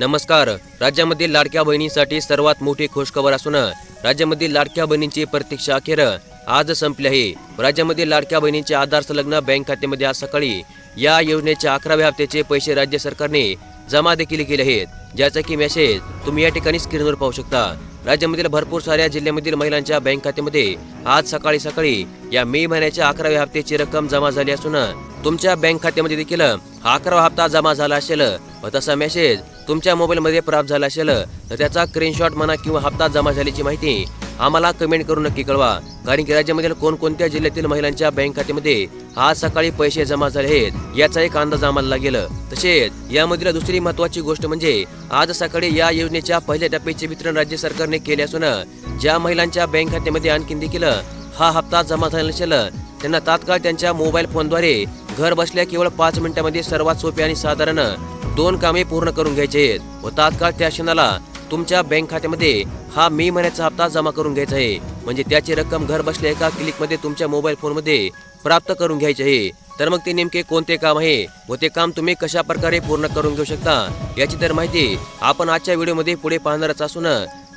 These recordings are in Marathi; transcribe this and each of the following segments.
नमस्कार. राज्यामधील लाडक्या बहिणींसाठी सर्वात मोठी खुशखबर असून राज्यामधील लाडक्या बहिणींची प्रतीक्षा अखेर आज संपली. आहे राज्यामधील लाडक्या बहिणींचे आधार संलग्न बँक खात्यामध्ये आज सकाळी या योजनेच्या अकराव्या हप्त्याचे पैसे राज्य सरकारने जमा देखील केले आहेत. ज्याचा की मेसेज तुम्ही या ठिकाणी स्क्रीनवर पाहू शकता. राज्यामधील भरपूर साऱ्या जिल्ह्यामधील महिलांच्या बँक खात्यामध्ये आज सकाळी सकाळी या मे महिन्याच्या अकराव्या हप्त्याची रक्कम जमा झाली असून तुमच्या बँक खात्यामध्ये देखील हा अकरावा हप्ता जमा झाला असेल. व तसा मेसेज तुमच्या मोबाईलमध्ये प्राप्त झाला असेल तर त्याचा स्क्रीनशॉट म्हणा किंवा हप्ता जमा झाल्याची माहिती आम्हाला कमेंट करून नक्की कळवा. कारण की राज्यामधील कोणकोणत्या जिल्ह्यातील महिलांच्या बँक खात्यामध्ये आज सकाळी पैसे जमा झाले आहेत याचा एक अंदाज आम्हाला लागेल. तसेच यामधील दुसरी महत्वाची गोष्ट म्हणजे आज सकाळी या योजनेच्या पहिल्या टप्प्याचे वितरण राज्य सरकारने केले असून ज्या महिलांच्या बँक खात्यामध्ये आणखीन देखील हा हप्ता जमा झाला नसेल त्यांना तात्काळ त्यांच्या मोबाईल फोनद्वारे घर बसल्या केवळ पाच मिनिटांमध्ये सर्वात सोपे आणि साधारण दोन कामे पूर्ण करून घ्यायचे आहेत व तात्काळ त्या क्षणाला तुमच्या बँक खात्यामध्ये हा मे महिन्याचा हप्ता जमा करून घ्यायचा आहे. म्हणजे त्याची रक्कम घर बसल्या एका क्लिकमध्ये तुमच्या मोबाईल फोनमध्ये प्राप्त करून घ्यायचे आहे. तर मग ते नेमके कोणते काम आहे व ते काम तुम्ही कशा प्रकारे पूर्ण करून घेऊ शकता याची तर माहिती आपण आजच्या व्हिडिओमध्ये पुढे पाहणारच असून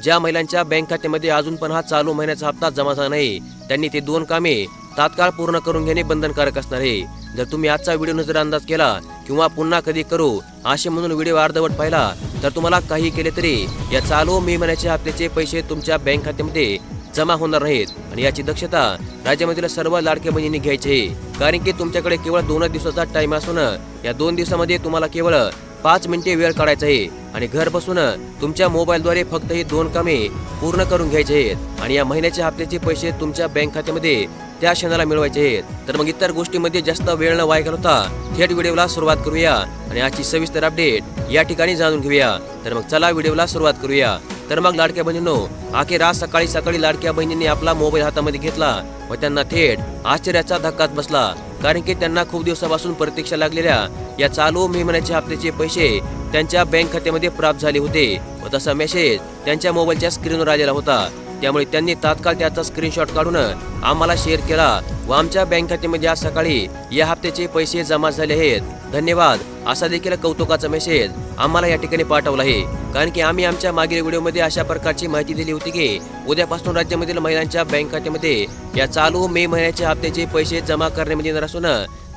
ज्या महिलांच्या बँक खात्यामध्ये अजून पण हा चालू महिन्याचा हप्ता जमा झाला नाही त्यांनी ते दोन कामे तात्काळ पूर्ण करून घेणे बंधनकारक असणार आहे. जर तुम्ही आजचा व्हिडिओ जर अंदाज केला किंवा पुन्हा कधी करू असे म्हणून व्हिडिओ अर्धवट पाहिला तर तुम्हाला काही केले तरी या चालू मे महिन्याच्या हप्त्याचे पैसे तुमच्या बँक खात्यामध्ये जमा होणार नाहीत आणि याची दक्षता राज्यामधील सर्व लाडक्या बहिणींनी घ्यायची. कारण की तुमच्याकडे केवळ दोनच दिवसाचा टाइम असून या दोन दिवसामध्ये तुम्हाला केवळ पाच मिनिटे वेळ काढायचा आहे आणि घर बसून तुमच्या मोबाईलद्वारे फक्त ही दोन कामे पूर्ण करून घ्यायचे आहेत. आणि या महिन्याच्या हप्त्याचे पैसे तुमच्या बँक खात्यामध्ये त्या क्षणाला मिळवायचे आहेत. तर मग इतर गोष्टीमध्ये जास्त वेळ न वाय करता थेट व्हिडिओला सुरुवात करूया आणि आजची सविस्तर अपडेट या ठिकाणी जाणून घेऊया. तर मग चला व्हिडिओला सुरुवात करूया. तर मग लाडक्या बहिणींनो अखेर आज सकाळी सकाळी लाडक्या बहिणींनी आपला मोबाईल हातामध्ये घेतला व त्यांना थेट आश्चर्याचा धक्काच बसला. कारण की त्यांना खूप दिवसापासून प्रतीक्षा लागलेल्या या चालू मे महिन्याच्या हप्त्याचे पैसे त्यांच्या बँक खात्यामध्ये प्राप्त झाले होते व तसा मेसेज त्यांच्या मोबाईलच्या स्क्रीनवर आलेला होता. त्यामुळे त्यांनी तात्काळ त्याचा स्क्रीनशॉट काढून आम्हाला शेअर केला व आमच्या बँक खात्यामध्ये आज सकाळी या हप्त्याचे पैसे जमा झाले आहेत. धन्यवाद. असा देखील कौतुकाचा मेसेज आम्हाला या ठिकाणी पाठवला आहे. कारण की आम्ही आमच्या मागील व्हिडिओमध्ये अशा प्रकारची माहिती दिली होती की उद्यापासून राज्यामधील महिलांच्या बँक खात्यामध्ये या चालू मे महिन्याच्या हप्त्याचे पैसे जमा करण्यामध्ये येणार असून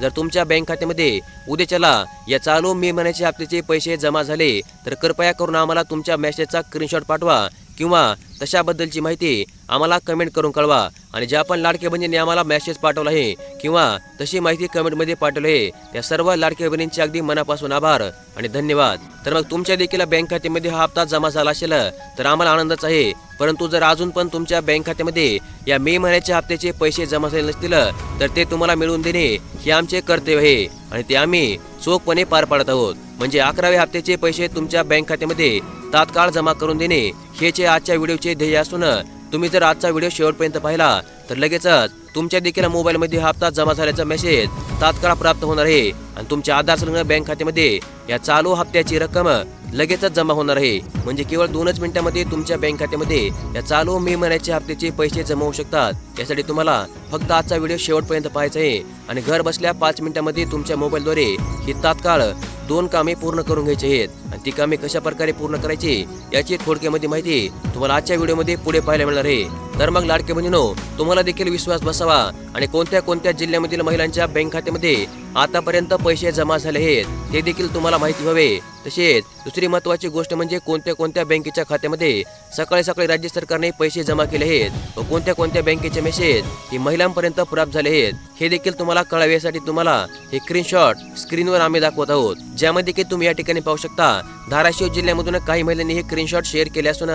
जर तुमच्या बँक खात्यामध्ये उद्याच्याला या चालू मे महिन्याच्या हप्त्याचे पैसे जमा झाले तर कृपया करून आम्हाला तुमच्या मेसेजचा स्क्रीनशॉट पाठवा. किंवा तशाबद्दलची माहिती आम्हाला कमेंट करून कळवा. आणि ज्या पण लाडक्या बहिणींनी आम्हाला मेसेज पाठवला आहे किंवा तशी माहिती कमेंटमध्ये पाठवली आहे त्या सर्व लाडक्या बहिणींचे अगदी मनापासून आभार आणि धन्यवाद. तर मग तुमच्या देखील बँक खात्यामध्ये हा हप्ता जमा झाला असेल तर आम्हाला आनंदच आहे. परंतु जर अजून पण तुमच्या बँक खात्यामध्ये या मे महिन्याच्या हप्त्याचे पैसे जमा झाले नसतील तर ते तुम्हाला मिळवून देणे हे आमचे कर्तव्य आहे. आणि ते आम्ही चोखपणे पार पाडत आहोत. म्हणजे अकराव्या हप्त्याचे पैसे तुमच्या बँक खात्यामध्ये तात्काळ जमा करून देणे हेचे आजच्या व्हिडिओचे ध्येय असून तुम्ही जर आजचा व्हिडिओ शेवटपर्यंत पाहिला तर लगेचच तुमच्या देखील मोबाईलमध्ये हा हप्ता जमा झाल्याचा मेसेज तात्काळ प्राप्त होणार आहे. आणि तुमच्या आधार संलग्न बँक खात्यामध्ये या चालू हप्त्याची रक्कम लगेचच जमा होणार आहे. म्हणजे केवळ दोनच मिनिटांमध्ये तुमच्या बँक खात्यामध्ये या चालू मे महिन्याच्या हप्त्याचे पैसे जमा होऊ शकतात. यासाठी तुम्हाला फक्त आजचा व्हिडिओ शेवटपर्यंत पाहायचा आहे आणि घर बसल्या पाच मिनिटांमध्ये तुमच्या मोबाईलद्वारे ही तात्काळ दोन कामे पूर्ण करून घ्यायची आहेत. आणि ती कामे कशा प्रकारे पूर्ण करायची याची थोडक्यामध्ये माहिती तुम्हाला आजच्या व्हिडिओमध्ये पुढे पाहायला मिळणार आहे. तर मग लाडके बहिणीनो तुम्हाला देखील विश्वास बसावा आणि कोणत्या कोणत्या जिल्ह्यामधील महिलांच्या बँक खात्यामध्ये आतापर्यंत पैसे जमा झाले आहेत ते देखील तुम्हाला माहिती व्हावे तसेच दुसरी महत्वाची गोष्ट म्हणजे कोणत्या कोणत्या बँकेच्या खात्यामध्ये सकाळी सकाळी राज्य सरकारने पैसे जमा केले आहेत व कोणत्या कोणत्या बँकेचे मेसेज हे महिलांपर्यंत प्राप्त झाले आहेत हे देखील तुम्हाला कळावे यासाठी तुम्हाला हे स्क्रीनशॉट स्क्रीनवर आम्ही दाखवत आहोत. ज्यामध्ये की तुम्ही या ठिकाणी पाहू शकता धाराशिव जिल्ह्यामधून काही महिलांनी हे स्क्रीनशॉट शेअर केले असून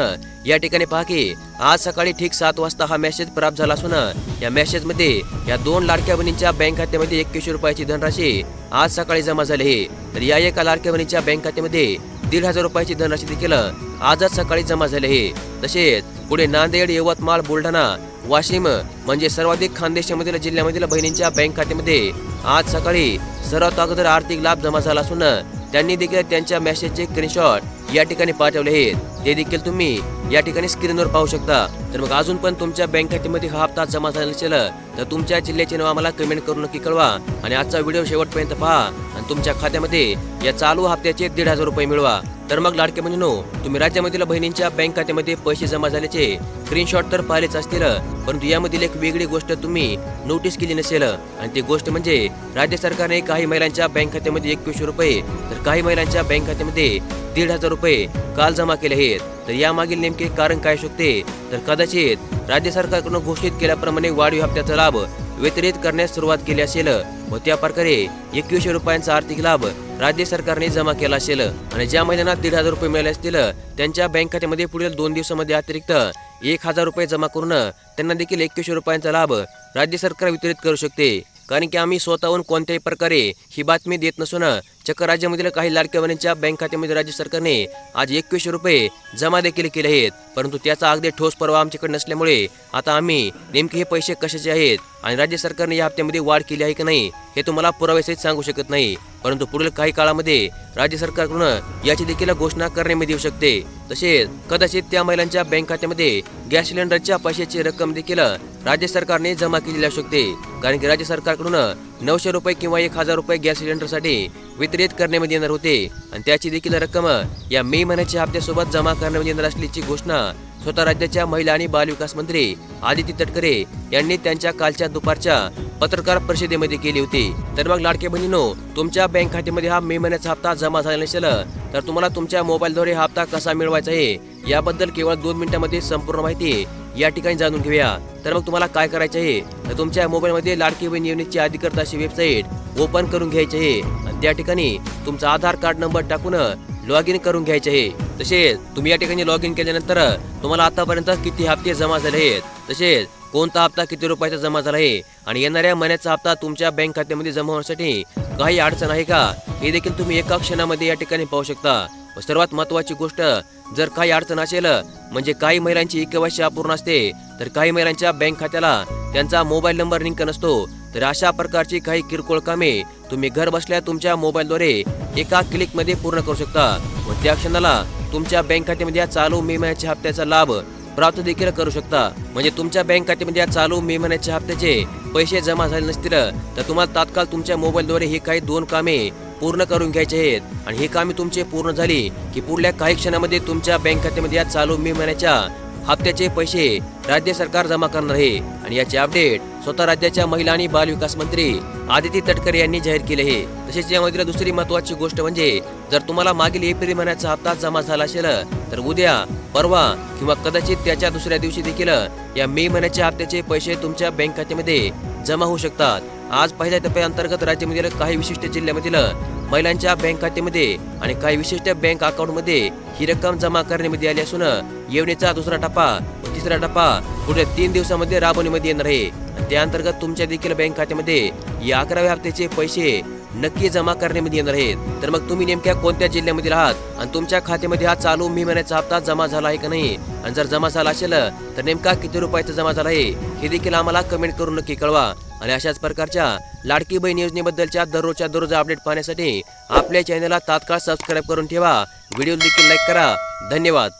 या ठिकाणी पहा की आज सकाळी ठीक सात वाजता हा मेसेज प्राप्त झाला असून या मेसेजमध्ये या दोन लाडक्या बहिणींच्या बँक खात्यामध्ये एकवीसशे रुपयाची धनराशी आज सकाळी जमा झाले. हे तर या एका लाडक्या बहिणीच्या बँक खात्यामध्ये दीड हजार रुपयाची धनराशी देखील आजच सकाळी जमा झाले. आहे तसेच पुढे नांदेड यवतमाळ बुलढाणा वाशिम म्हणजे सर्वाधिक खानदेशामधील जिल्ह्यामधील बहिणींच्या बँक खात्यामध्ये आज सकाळी सर्वात अगोदर आर्थिक लाभ जमा झाला असून त्यांनी देखील त्यांच्या मेसेजचे स्क्रीनशॉट या ठिकाणी पाठवले आहेत. ते देखील तुम्ही या ठिकाणी स्क्रीनवर पाहू शकता. तर मग अजून पण तुमच्या बँक खात्यामध्ये हा हप्ता जमा झाला नसेल तर तुमच्या जिल्ह्याचे नाव आम्हाला कमेंट करून नक्की कळवा. आणि आजचा व्हिडिओ शेवटपर्यंत पहा. तुमच्या खात्यामध्ये या चालू हप्त्याचे दीड हजार रुपये मिळवा. तर मग लाडके बहिणीनो तुम्ही राज्यामधील बहिणींच्या बँक खात्यामध्ये पैसे जमा झाल्याचे स्क्रीनशॉट तर पाहिलेच असतील परंतु यामधील एक वेगळी गोष्ट तुम्ही नोटीस केली नसेल. आणि ती गोष्ट म्हणजे राज्य सरकारने काही महिलांच्या बँक खात्यामध्ये एकवीसशे रुपये तर काही महिलांच्या बँक खात्यामध्ये दीड हजार रुपये काल जमा केले आहेत. तर यामागील नेमके कारण काय शकते? तर कदाचित राज्य सरकारकडून घोषित केल्याप्रमाणे वाढीव हप्त्याचा लाभ वितरित करण्यास सुरुवात केली असेल व त्या प्रकारे एकवीसशे रुपयांचा आर्थिक लाभ राज्य सरकारने जमा केला असेल. आणि ज्या महिलांना दीड हजार रुपये मिळाले असतील त्यांच्या बँक खात्यामध्ये पुढील दोन दिवसामध्ये अतिरिक्त एक हजार रुपये जमा करून त्यांना देखील एकवीसशे रुपयांचा लाभ राज्य सरकार वितरित करू शकते. कारण की आम्ही स्वतःहून कोणत्याही प्रकारे ही बातमी देत नसून चक्क राज्यामधील काही लाडक्या बहिणींच्या बँक खात्यामध्ये राज्य सरकारने आज एकवीसशे रुपये जमा देखील केले आहेत. परंतु त्याचा अगदी ठोस परवा आमच्याकडे नसल्यामुळे आता आम्ही नेमके हे पैसे कशाचे आहेत आणि राज्य सरकारने या हप्त्यामध्ये वाढ केली आहे की नाही हे तुम्हाला पुराव्यासहित सांगू शकत नाही. परंतु पुढील काही काळामध्ये राज्य सरकारकडून याची देखील घोषणा करण्यामध्ये येऊ शकते. तसेच कदाचित त्या महिलांच्या बँक खात्यामध्ये गॅस सिलेंडरच्या पैशाची रक्कम देखील राज्य सरकारने जमा केलेली असू शकते. कारण की राज्य सरकारकडून नऊशे रुपये किंवा एक हजार रुपये गॅस सिलेंडरसाठी वितरित करण्यामध्ये येणार होते. आणि त्याची देखील रक्कम या मे महिन्याच्या हप्त्यासोबत जमा करण्यामध्ये येणार असल्याची घोषणा स्वतः राज्याच्या महिला आणि बालविकास मंत्री आदिती तटकरे यांनी त्यांच्या कालच्या दुपारच्या पत्रकार परिषदेमध्ये केली होती. तर मग लाडके बहिणीनो तुमच्या बँक खात्यामध्ये हा मे महिन्याचा हप्ता जमा झाला नसेल तर तुम्हाला तुमच्या मोबाईलद्वारे हा हप्ता कसा मिळवायचा आहे याबद्दल केवळ दोन मिनिटांमध्ये संपूर्ण माहिती या ठिकाणी जाणून घेऊया. तर मग तुम्हाला काय करायचं आहे? तर तुमच्या मोबाईलमध्ये लाडकी बहीण योजनेची अधिकृत अशी वेबसाईट ओपन करून घ्यायची आहे. आणि त्या ठिकाणी तुमचा आधार कार्ड नंबर टाकून लॉग इन करून घ्यायचे आहे. तसेच तुम्ही या ठिकाणी लॉग इन केल्यानंतर तुम्हाला आतापर्यंत किती हप्ते जमा झाले आहेत? तसेच कोणता हप्ता किती रुपयाचा जमा झाला आहे? आणि येणाऱ्या महिन्याचा हप्ता तुमच्या बँक खात्यामध्ये जमा होण्यासाठी काही अडचण आहे का? हे देखील तुम्ही एका क्षणामध्ये या ठिकाणी पाहू शकता. सर्वात महत्वाची गोष्ट जर काही अडचण असेल म्हणजे काही महिलांची केवायसी अपूर्ण असते तर काही महिलांच्या बँक खात्याला त्यांचा मोबाईल नंबर लिंक नसतो तर अशा प्रकारची काही किरकोळ कामे तुम्ही घर बसल्या तुमच्या मोबाईलद्वारे एका क्लिकमध्ये पूर्ण करू शकता व त्या क्षणाला तुमच्या बँक खात्यामध्ये चालू मे महिन्याच्या हप्त्याचा लाभ प्राप्त देखील करू शकता. म्हणजे तुमच्या बँक खात्यामध्ये चालू मे महिन्याच्या हप्त्याचे पैसे जमा झाले नसतील तर तुम्हाला तात्काळ तुमच्या मोबाईलद्वारे ही काही दोन कामे पूर्ण करून घ्यायचे आहेत. आणि ही कामे तुमचे पूर्ण झाली की पुढल्या काही क्षणामध्ये तुमच्या बँक खात्यामध्ये या चालू मे महिन्याच्या हप्त्याचे पैसे राज्य सरकार जमा करणार आहे. आणि याचे अपडेट स्वतः राज्याच्या महिला आणि बाल विकास मंत्री आदिती तटकरे यांनी जाहीर केले आहे. तसेच यामधील दुसरी महत्वाची गोष्ट म्हणजे जर तुम्हाला मागील एप्रिल महिन्याचा हप्ता जमा झाला असेल तर उद्या परवा किंवा कदाचित त्याच्या दुसऱ्या दिवशी देखील या मे महिन्याच्या हप्त्याचे पैसे तुमच्या बँक खात्यामध्ये जमा होऊ शकतात. आज पहिल्या टप्प्याअंतर्गत राज्यामधील काही विशिष्ट जिल्ह्यामधील महिलांच्या बँक खात्यामध्ये आणि काही विशिष्ट बँक अकाउंटमध्ये ही रक्कम जमा करण्यामध्ये आली असून येवणीचा दुसरा टप्पा व तिसरा टप्पा पुढे तीन दिवसामध्ये राबवण्यामध्ये येणार आहे. त्या अंतर्गत तुमच्या देखील बँक खात्यामध्ये या अकराव्या हप्त्याचे पैसे नक्की जमा करण्यामध्ये येणार आहेत. तर मग तुम्ही नेमक्या कोणत्या जिल्ह्यामध्ये आहात आणि तुमच्या खात्यामध्ये हा चालू मे महिन्याचा हप्ता जमा झाला आहे का नाही? आणि जर जमा झाला असेल तर नेमका किती रुपयाचा जमा झाला आहे? हे देखील आम्हाला कमेंट करून नक्की कळवा. आणि अशाच प्रकारच्या लाडकी बहीण योजनेबद्दलच्या दररोजच्या दररोज अपडेट पाहण्यासाठी आपल्या चॅनलला तात्काळ सबस्क्राईब करून ठेवा. व्हिडिओ देखील लाईक करा. धन्यवाद.